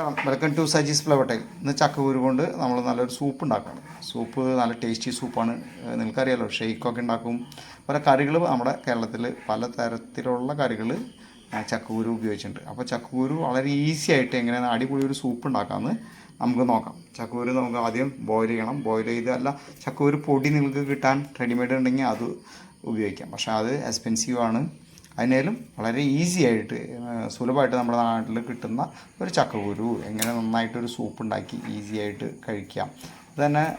Welcome to Saji's flower ഇന്ന് ചക്കക്കുരു കൊണ്ട് നമ്മൾ നല്ലൊരു സൂപ്പ് ഉണ്ടാക്കുകയാണ് സൂപ്പ് നല്ല ടേസ്റ്റി സൂപ്പാണ് നിങ്ങൾക്കറിയാലോ ഷെയ്ക്കൊക്കെ ഉണ്ടാക്കും. പല കറികൾ നമ്മുടെ കേരളത്തിൽ പല തരത്തിലുള്ള കറികൾ ചക്കക്കുരു ഉപയോഗിച്ചിട്ടുണ്ട്. അപ്പോൾ ചക്കക്കുരു വളരെ ഈസി ആയിട്ട് എങ്ങനെയാണ് അടിപൊളി ഒരു സൂപ്പ് ഉണ്ടാക്കാമെന്ന് നമുക്ക് നോക്കാം. ചക്കക്കുരു നമുക്ക് ആദ്യം ബോയിൽ ചെയ്യണം. ബോയിൽ ചെയ്ത് അല്ല ചക്കക്കുരു പൊടി നിങ്ങൾക്ക് കിട്ടാൻ റെഡിമെയ്ഡ് ഉണ്ടെങ്കിൽ അത് ഉപയോഗിക്കാം. പക്ഷേ അത് എക്സ്പെൻസീവാണ് അതിനേലും വളരെ ഈസി ആയിട്ട് സുലഭമായിട്ട് നമ്മുടെ നാട്ടിൽ കിട്ടുന്ന ഒരു ചക്കക്കുരു എങ്ങനെ നന്നായിട്ടൊരു സൂപ്പ് ഉണ്ടാക്കി ഈസി ആയിട്ട് കഴിക്കാം. അതുതന്നെ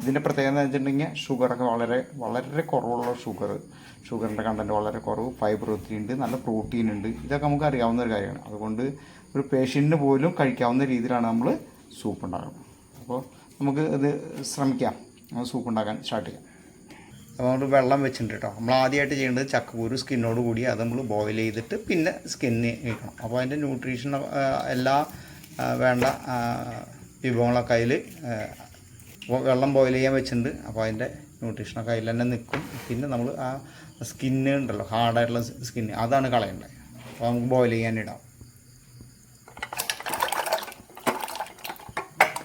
ഇതിന്റെ പ്രത്യേകത എന്ന് വെച്ചിട്ടുണ്ടെങ്കിൽ ഷുഗറൊക്കെ വളരെ വളരെ കുറവുള്ള ഷുഗർ ഷുഗറിന്റെ കണ്ടന്റ് വളരെ കുറവ് ഫൈബർ ഒത്തിരി ഉണ്ട് നല്ല പ്രോട്ടീൻ ഉണ്ട്. ഇതൊക്കെ നമുക്ക് അറിയാവുന്ന ഒരു കാര്യമാണ്. അതുകൊണ്ട് ഒരു പേഷ്യന്റിന് പോലും കഴിക്കാവുന്ന രീതിയിലാണ് നമ്മൾ സൂപ്പ് ഉണ്ടാക്കുന്നത്. അപ്പോൾ നമുക്ക് ഇത് ശ്രമിക്കാം. സൂപ്പ് ഉണ്ടാക്കാൻ സ്റ്റാർട്ട് ചെയ്യാം. അപ്പോൾ നമ്മൾ വെള്ളം വെച്ചിട്ടുണ്ട് കേട്ടോ നമ്മൾ ആദ്യമായിട്ട് ചെയ്യേണ്ടത് ചക്കക്കുരു സ്കിന്നോട് കൂടി അത് നമ്മൾ ബോയിൽ ചെയ്തിട്ട് പിന്നെ സ്കിന്ന് കഴിക്കണം അപ്പോൾ അതിന്റെ ന്യൂട്രീഷൻ എല്ലാ വേണ്ട വിഭവങ്ങളൊക്കെ അതിൽ വെള്ളം ബോയിൽ ചെയ്യാൻ വെച്ചിട്ടുണ്ട്. അപ്പോൾ അതിന്റെ ന്യൂട്രീഷനൊക്കെ അതിൽ തന്നെ നിൽക്കും. പിന്നെ നമ്മൾ ആ സ്കിന്ന് ഉണ്ടല്ലോ ഹാർഡായിട്ടുള്ള സ്കിന്ന് അതാണ് കളയേണ്ടത്. അപ്പോൾ നമുക്ക് ബോയിൽ ചെയ്യാൻ ഇടാം.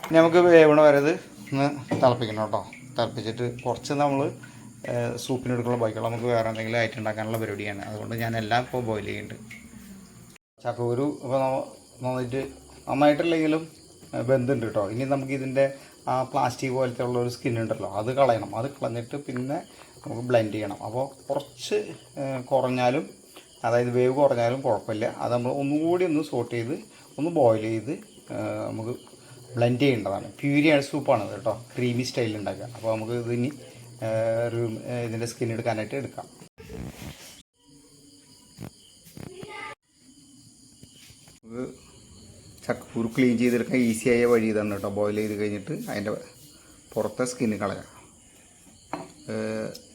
ഇനി നമുക്ക് വേവണ വരത് ഒന്ന് തിളപ്പിക്കണം കേട്ടോ തിളപ്പിച്ചിട്ട് കുറച്ച് നമ്മൾ സൂപ്പിനെടുക്കുള്ള ബാക്കിയുള്ള നമുക്ക് വേറെ എന്തെങ്കിലും ഐറ്റം ഉണ്ടാക്കാനുള്ള പരിപാടിയാണ്. അതുകൊണ്ട് ഞാൻ എല്ലാം ഇപ്പോൾ ബോയിൽ ചെയ്യുന്നുണ്ട് ചക്കക്കുരു ഇപ്പോൾ നന്നായിട്ട് നന്നായിട്ടില്ലെങ്കിലും ബന്ധുണ്ട് കേട്ടോ. ഇനി നമുക്ക് ഇതിന്റെ ആ പ്ലാസ്റ്റിക് പോലത്തെ ഉള്ള ഒരു സ്കിൻ ഉണ്ടല്ലോ അത് കളയണം. അത് കളഞ്ഞിട്ട് പിന്നെ നമുക്ക് ബ്ലെൻഡ് ചെയ്യണം. അപ്പോൾ കുറച്ച് കുറഞ്ഞാലും അതായത് വേവ് കുറഞ്ഞാലും കുഴപ്പമില്ല. അത് നമ്മൾ ഒന്നുകൂടി ഒന്ന് സോട്ട് ചെയ്ത് ഒന്ന് ബോയിൽ ചെയ്ത് നമുക്ക് ബ്ലെൻഡ് ചെയ്യേണ്ടതാണ്. പ്യൂരിയാണ് സൂപ്പാണ് കേട്ടോ. ക്രീമി സ്റ്റൈലിൽ ഉണ്ടാക്കുക. അപ്പോൾ നമുക്ക് ഇതിനി ഇതിന്റെ സ്കിൻ എടുക്കാനായിട്ട് എടുക്കാം. ചക്കൂർ ക്ലീൻ ചെയ്തെടുക്കാൻ ഈസിയായ വഴി ഇതാണ് കേട്ടോ. ബോയിൽ ചെയ്ത് കഴിഞ്ഞിട്ട് അതിന്റെ പുറത്തെ സ്കിന്ന് കളയാം.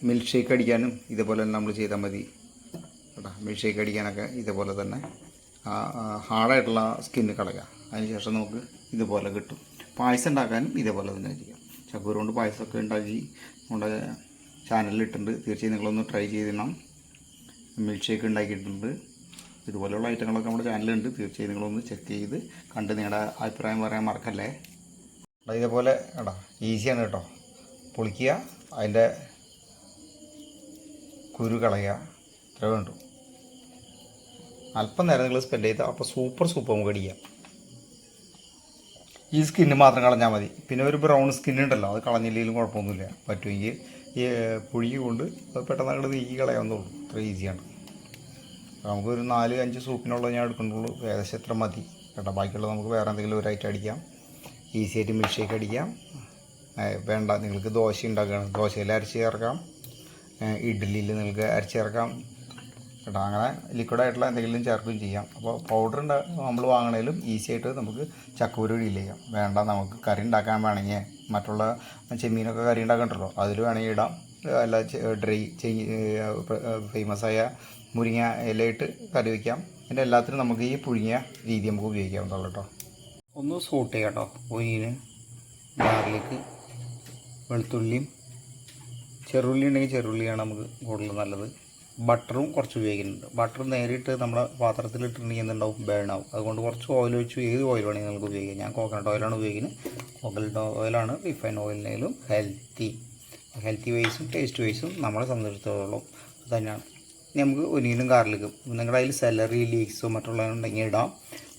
മിൽക്ക് ഷേക്ക് അടിക്കാനും ഇതേപോലെ തന്നെ നമ്മൾ ചെയ്താൽ മതി. കേട്ടോ. മിൽക്ക് ഷേക്ക് അടിക്കാനൊക്കെ ഇതേപോലെ തന്നെ ഹാർഡായിട്ടുള്ള സ്കിന്ന് കളയുക അതിനുശേഷം നമുക്ക് ഇതുപോലെ കിട്ടും. പായസം ഉണ്ടാക്കാനും ഇതേപോലെ തന്നെ ചക്കൂര് കൊണ്ട് പായസമൊക്കെ ഉണ്ടാക്കി നമ്മുടെ ചാനലിൽ ഇട്ടിട്ടുണ്ട് തീർച്ചയായും നിങ്ങളൊന്ന് ട്രൈ ചെയ്തിടണം. മിൽക്ക് ഷേക്ക് ഉണ്ടാക്കിയിട്ടുണ്ട്. ഇതുപോലെയുള്ള ഐറ്റങ്ങളൊക്കെ നമ്മുടെ ചാനലുണ്ട് തീർച്ചയായും നിങ്ങളൊന്ന് ചെക്ക് ചെയ്ത് കണ്ട് നിങ്ങളുടെ അഭിപ്രായം പറയാൻ മറക്കല്ലേ. ഇതേപോലെ എടാ ഈസിയാണ് കേട്ടോ. പൊളിക്കുക അതിന്റെ കുരു കളയുക. ഇത്രയേ വേണ്ടു അല്പം നേരം നിങ്ങൾ സ്പെൻഡ് ചെയ്താൽ അപ്പോൾ സൂപ്പർ സൂപ്പർ നമുക്ക് അടിക്കാം. ഈ സ്കിന്ന് മാത്രം കളഞ്ഞാൽ മതി. പിന്നെ ഒരു ബ്രൗൺ സ്കിൻ ഉണ്ടല്ലോ അത് കളഞ്ഞില്ലെങ്കിലും കുഴപ്പമൊന്നുമില്ല. പറ്റുമെങ്കിൽ ഈ പുഴുകി കൊണ്ട് പെട്ടെന്ന് അങ്ങോട്ട് നീക്കി കളയാവുന്നുള്ളൂ അത്ര ഈസിയാണ് നമുക്കൊരു നാല് അഞ്ച് സൂപ്പിനുള്ളത് ഞാൻ എടുക്കുന്നുള്ളൂ. ഏകദേശം എത്ര മതി. കേട്ടോ ബാക്കിയുള്ളത് നമുക്ക് വേറെ എന്തെങ്കിലും ഒരു ഐറ്റം അടിക്കാം. ഈസി ആയിട്ട് മിൽക്ക് ഷേക്ക് അടിക്കാം വേണ്ട നിങ്ങൾക്ക് ദോശ ഉണ്ടാക്കുകയാണ് ദോശയിൽ അരച്ച് ചേർക്കാം. ഇഡ്ഡലിയിൽ നിങ്ങൾക്ക് അരച്ച് ചേർക്കാം. കേട്ടോ. അങ്ങനെ ലിക്വിഡായിട്ടുള്ള എന്തെങ്കിലും ചേർക്കുകയും ചെയ്യാം. അപ്പോൾ പൗഡർ നമ്മൾ വാങ്ങണേലും ഈസി ആയിട്ട് നമുക്ക് ചക്കൂര് ഇടയിൽ ചെയ്യാം. വേണ്ട നമുക്ക് കറി ഉണ്ടാക്കാൻ വേണമെങ്കിൽ മറ്റുള്ള ചെമ്മീനൊക്കെ കറി ഉണ്ടാക്കണ്ടല്ലോ അതിൽ വേണമെങ്കിൽ ഇടാം. അല്ല ഡ്രൈ ഫേമസ് ആയ മുരിങ്ങ ഇലയിട്ട് കറി വയ്ക്കാം ഇതിന്റെ എല്ലാത്തിനും നമുക്ക് ഈ പുഴുങ്ങിയ രീതി നമുക്ക് ഉപയോഗിക്കാവുന്നതാണ് കേട്ടോ. ഒന്ന് സൂട്ട് ചെയ്യാം കേട്ടോ. ഒനിയന് ഗാർലിക്ക് വെളുത്തുള്ളിയും ചെറുള്ളി ഉണ്ടെങ്കിൽ ചെറുള്ളിയാണ് നമുക്ക് കൂടുതൽ നല്ലത്. ബട്ടറും കുറച്ച് ഉപയോഗിക്കുന്നുണ്ട്. ബട്ടർ നേരിട്ട് നമ്മുടെ പാത്രത്തിൽ ഇട്ടിട്ടുണ്ടെങ്കിൽ എന്തുണ്ടാവും ബേൺ ആവും. അതുകൊണ്ട് കുറച്ച് ഓയിൽ ഒഴിച്ച് ഏത് ഓയിൽ വേണമെങ്കിൽ നിങ്ങൾക്ക് ഉപയോഗിക്കാം. ഞാൻ കോക്കനട്ട് ഓയിലാണ് ഉപയോഗിക്കുന്നത്. കോക്കനട്ട് ഓയിലാണ് റിഫൈൻ ഓയിലിനേലും ഹെൽത്തി ഹെൽത്തി വൈസും ടേസ്റ്റ് വൈസും നമ്മളെ സംബന്ധിച്ചിടത്തോളം തന്നെയാണ്. നമുക്ക് ഒനിയനും ഗാർലിക്കും നിങ്ങളുടെ അതിൽ സെലറി ലീക്സോ മറ്റുള്ളതുണ്ടെങ്കിൽ ഇടാം.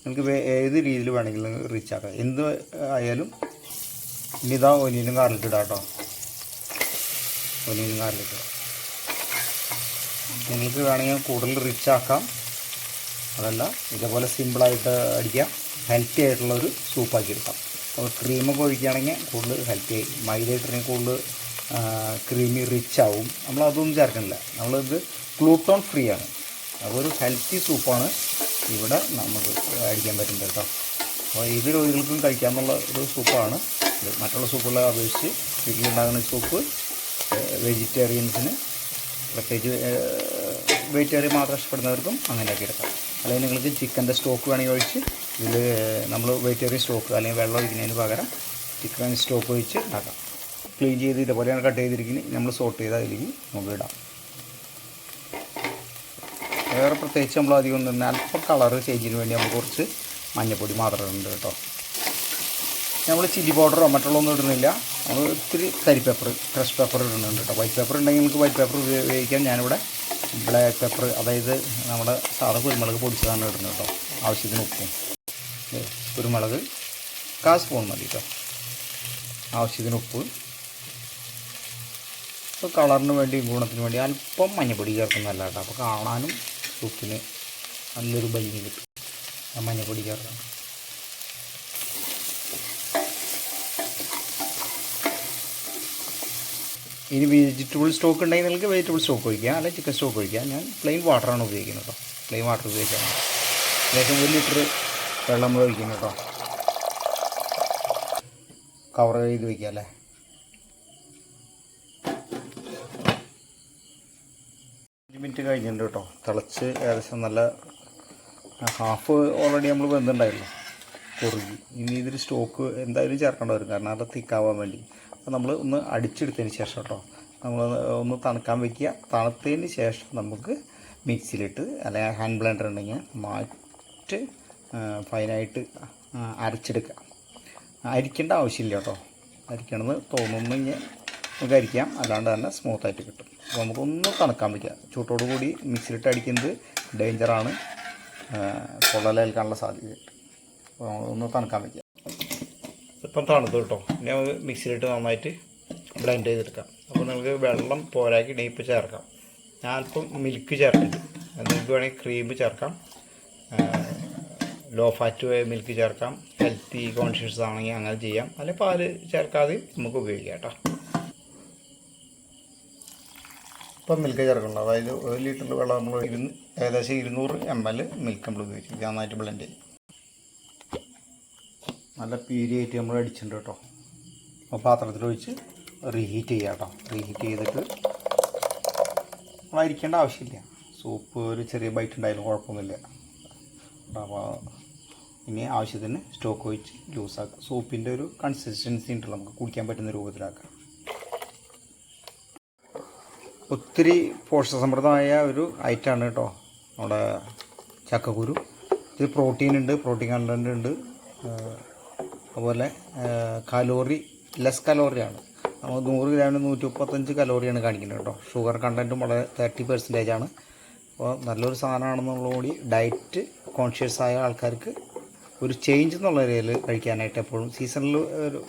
നിങ്ങൾക്ക് ഏത് രീതിയിൽ വേണമെങ്കിലും റീച്ച് ആക്കാം. എന്ത് ആയാലും ഇനി ഇതാ ഒനിയനും ഗാർലിക്ക് ഇടാം കേട്ടോ. ഒനിയനും ഗാർലിക്ക് നിങ്ങൾക്ക് വേണമെങ്കിൽ കൂടുതൽ റിച്ച് ആക്കാം. അതല്ല ഇതേപോലെ സിമ്പിളായിട്ട് അടിക്കാം. ഹെൽത്തി ആയിട്ടുള്ളൊരു സൂപ്പാക്കി എടുക്കാം. അപ്പോൾ ക്രീമൊക്കെ ഒഴിക്കുകയാണെങ്കിൽ കൂടുതൽ ഹെൽത്തി ആയി. ഇട്ടിട്ടുണ്ടെങ്കിൽ കൂടുതൽ ക്രീമി റിച്ച് ആവും. നമ്മൾ അതൊന്നും ചേർക്കണില്ല നമ്മളിത് ഗ്ലൂട്ടോൺ ഫ്രീ ആണ്. അതൊരു ഹെൽത്തി സൂപ്പാണ് ഇവിടെ നമുക്ക് അടിക്കാൻ പറ്റുന്നത് കേട്ടോ. അപ്പോൾ ഏത് രോഗികൾക്കും കഴിക്കാമെന്നുള്ള ഒരു സൂപ്പാണ് മറ്റുള്ള സൂപ്പുകളെ അപേക്ഷിച്ച് വീട്ടിലുണ്ടാകുന്ന സൂപ്പ് വെജിറ്റേറിയൻസിന് പ്രത്യേകിച്ച് വെജിറ്റേറിയൻ മാത്രം ഇഷ്ടപ്പെടുന്നവർക്കും ആക്കി എടുക്കാം. അല്ലെങ്കിൽ നിങ്ങൾക്ക് ചിക്കന്റെ സ്റ്റോക്ക് വേണമെങ്കിൽ ഒഴിച്ച് ഇതിൽ നമ്മൾ വെജിറ്റേറിയൻ സ്റ്റോക്ക് അല്ലെങ്കിൽ വെള്ളം ഒഴിക്കുന്നതിന് പകരം ചിക്കൻ സ്റ്റോക്ക് ഒഴിച്ച് ഉണ്ടാക്കാം ക്ലീൻ ചെയ്ത് ഇതേപോലെയാണ് കട്ട് ചെയ്തിരിക്കുന്നത്. നമ്മൾ സോട്ട് ചെയ്ത് അതിലേക്ക് നമുക്ക് ഇടാം. വേറെ പ്രത്യേകിച്ച് നമ്മൾ അധികം തന്നെ അല്പം കളർ ചേഞ്ചിന് വേണ്ടി നമ്മൾ കുറച്ച് മഞ്ഞപ്പൊടി മാത്രമേ ഉണ്ട് കേട്ടോ. നമ്മൾ ചില്ലി പൗഡറോ മറ്റുള്ളതൊന്നും ഇടുന്നില്ല. ഇത്തിരി കരി പേപ്പർ ക്രഷ് പേപ്പർ ഇടുന്നുണ്ട് കേട്ടോ. വൈറ്റ് പേപ്പർ ഉണ്ടെങ്കിൽ നമുക്ക് വൈറ്റ് പേപ്പർ ഉപയോഗിക്കാം. ഞാനിവിടെ ബ്ലാക്ക് പേപ്പർ അതായത് നമ്മുടെ സാധാ കുരുമുളക് പൊടിച്ചതാണ് ഇടുന്നത് കേട്ടോ. ആവശ്യത്തിന് ഉപ്പും. കുരുമുളക് കാ സ്പൂൺ മതി കേട്ടോ. ആവശ്യത്തിന് ഉപ്പ്. ഇപ്പോൾ കളറിന് വേണ്ടി ഗുണത്തിന് വേണ്ടി അല്പം മഞ്ഞപ്പൊടി ചേർക്കുന്നതല്ല കേട്ടോ. അപ്പോൾ കാണാനും സൂപ്പിന് നല്ലൊരു ഭംഗി കിട്ടും. മഞ്ഞപ്പൊടി ചേർക്കണം. ഇനി വെജിറ്റബിൾ സ്റ്റോക്ക് ഉണ്ടെങ്കിൽ നിങ്ങൾക്ക് വെജിറ്റബിൾ സ്റ്റോക്ക് ഒഴിക്കാം. അല്ലെങ്കിൽ ചിക്കൻ സ്റ്റോക്ക് ഒഴിക്കാം. ഞാൻ പ്ലെയിൻ വാട്ടറാണ് ഉപയോഗിക്കുന്നത് കേട്ടോ പ്ലെയിൻ വാട്ടർ ഉപയോഗിക്കാം ഏകദേശം ഒരു ലിറ്റർ വെള്ളം നമ്മൾ ഒഴിക്കുന്നു കേട്ടോ കവർ ചെയ്ത് വയ്ക്കുക അല്ലേ? മിനിറ്റ് കഴിഞ്ഞിട്ടുണ്ട് കേട്ടോ തിളച്ച് ഏകദേശം നല്ല ഹാഫ് ഓൾറെഡി നമ്മൾ വെന്തുണ്ടായിരുന്നു കുറുകി. ഇനി ഇതിൽ സ്റ്റോക്ക് എന്തായാലും ചേർക്കേണ്ടി വരും. കാരണം അത് തിക്കാവാൻ വേണ്ടി. നമ്മൾ ഒന്ന് അടിച്ചെടുത്തതിന് ശേഷം കേട്ടോ. നമ്മൾ ഒന്ന് തണുക്കാൻ വയ്ക്കുക തണുത്തതിന് ശേഷം നമുക്ക് മിക്സിയിലിട്ട് അല്ലെങ്കിൽ ഹാൻഡ് ബ്ലെൻഡർ ഉണ്ടെങ്കിൽ മാറ്റ് ഫൈനായിട്ട് അരച്ചെടുക്കുക. അരിക്കേണ്ട ആവശ്യമില്ല കേട്ടോ. അരിക്കണമെന്ന് തോന്നുന്നെങ്കിൽ നമുക്ക് അരിക്കാം. അല്ലാണ്ട് തന്നെ സ്മൂത്തായിട്ട് കിട്ടും. അപ്പോൾ നമുക്കൊന്ന് തണുക്കാൻ വയ്ക്കുക ചൂട്ടോട് കൂടി മിക്സിയിലിട്ട് അടിക്കുന്നത് ഡേഞ്ചറാണ് പൊള്ളലേൽക്കാനുള്ള സാധ്യത. അപ്പോൾ ഒന്ന് തണുക്കാൻ വയ്ക്കുക ഇപ്പം തണുത്തു കേട്ടോ. ഇനി നമുക്ക് മിക്സിയിലിട്ട് നന്നായിട്ട് ബ്ലെൻഡ് ചെയ്തെടുക്കാം. അപ്പോൾ നമുക്ക് വെള്ളം പോരാക്കി ഡീപ്പ് ചേർക്കാം. ഞാൻ അല്പം മിൽക്ക് ചേർക്കുന്നുണ്ട് നിങ്ങൾക്ക് വേണമെങ്കിൽ ക്രീം ചേർക്കാം. ലോ ഫാറ്റ് മിൽക്ക് ചേർക്കാം. ഹെൽത്തി കോൺഷ്യസ് ആണെങ്കിൽ അങ്ങനെ ചെയ്യാം. അല്ലെങ്കിൽ പാൽ ചേർക്കാതെ നമുക്ക് ഉപയോഗിക്കാം കേട്ടോ. ഇപ്പം മിൽക്ക് ചേർക്കണം അതായത് ഒരു ലിറ്ററിൽ വെള്ളം നമ്മൾ ഇരുന്ന് ഏകദേശം ഇരുന്നൂറ് എം എൽ മിൽക്ക് നമ്മൾ ഉപയോഗിക്കും നന്നായിട്ട് ബ്ലെൻഡ് ചെയ്യും നല്ല പീരിയായിട്ട് നമ്മൾ അടിച്ചിട്ടുണ്ട് കേട്ടോ. അപ്പോൾ പാത്രത്തിലൊഴിച്ച് റീഹീറ്റ് ചെയ്യുക കേട്ടോ. റീഹീറ്റ് ചെയ്തിട്ട് നമ്മൾ അരിക്കേണ്ട ആവശ്യമില്ല. സൂപ്പ് ഒരു ചെറിയ ബൈറ്റ് ഉണ്ടായാലും കുഴപ്പമൊന്നുമില്ല. അപ്പോൾ ഇനി ആവശ്യത്തിന് സ്റ്റോക്ക് ഒഴിച്ച് ലൂസാക്കുക സൂപ്പിന്റെ ഒരു കൺസിസ്റ്റൻസി ഉണ്ടല്ലോ. നമുക്ക് കുടിക്കാൻ പറ്റുന്ന രൂപത്തിലാക്കാം. ഒത്തിരി പോഷകസമൃദ്ധമായ ഒരു ഐറ്റമാണ് കേട്ടോ. നമ്മുടെ ചക്കക്കുരു. ഇത് പ്രോട്ടീൻ ഉണ്ട്. പ്രോട്ടീൻ കണ്ടന്റ് ഉണ്ട്. അതുപോലെ കലോറി ലെസ് കലോറിയാണ് നമ്മൾ നൂറ് ഗ്രാമിന് നൂറ്റി മുപ്പത്തഞ്ച് കലോറിയാണ് കാണിക്കുന്നത് കേട്ടോ. ഷുഗർ കണ്ടന്റും വളരെ തേർട്ടി പെർസെന്റേജ് ആണ്. അപ്പോൾ നല്ലൊരു സാധനമാണെന്നുള്ളതുകൂടി ഡയറ്റ് കോൺഷ്യസ് ആയ ആൾക്കാർക്ക് ഒരു ചേഞ്ച് എന്നുള്ള രീതിയിൽ കഴിക്കാനായിട്ട് എപ്പോഴും സീസണിൽ ഒരു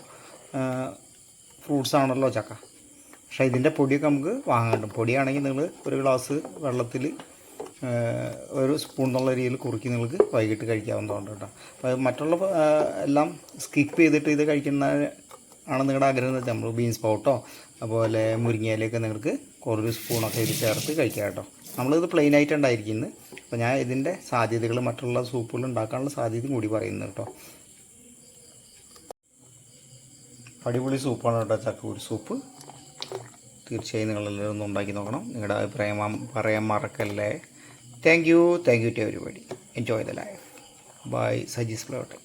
ഫ്രൂട്ട്സ് ആണല്ലോ ചക്ക. പക്ഷേ ഇതിന്റെ പൊടിയൊക്കെ നമുക്ക് വാങ്ങാൻ കിട്ടും. പൊടിയാണെങ്കിൽ നിങ്ങൾ ഒരു ഗ്ലാസ് വെള്ളത്തിൽ ഒരു സ്പൂൺ എന്നുള്ള രീതിയിൽ കുറുക്കി നിങ്ങൾക്ക് വൈകിട്ട് കഴിക്കാവുന്നതുകൊണ്ട് കേട്ടോ. അപ്പോൾ മറ്റുള്ള എല്ലാം സ്കിപ്പ് ചെയ്തിട്ട് ഇത് കഴിക്കുന്ന ആണ് നിങ്ങളുടെ ആഗ്രഹം വെച്ചാൽ നമ്മൾ ബീൻസ് പൗട്ടോ അതുപോലെ മുരിങ്ങയിലൊക്കെ നിങ്ങൾക്ക് കുറേ സ്പൂണൊക്കെ ഇത് ചേർത്ത് കഴിക്കാം കേട്ടോ. നമ്മളിത് പ്ലെയിൻ ആയിട്ട് ഉണ്ടായിരിക്കുന്നത് അപ്പോൾ ഞാൻ ഇതിന്റെ സാധ്യതകൾ മറ്റുള്ള സൂപ്പുകൾ ഉണ്ടാക്കാനുള്ള സാധ്യത കൂടി പറയുന്നു കേട്ടോ. അടിപൊളി സൂപ്പാണ് കേട്ടോ ചക്കക്കുരു സൂപ്പ് തീർച്ചയായും നിങ്ങളെല്ലാവരും ഒന്ന് ഉണ്ടാക്കി നോക്കണം. നിങ്ങളുടെ അഭിപ്രായം പറയാൻ മറക്കല്ലേ. Thank you, thank you to everybody. Enjoy the life. Bye, Sajis Floating.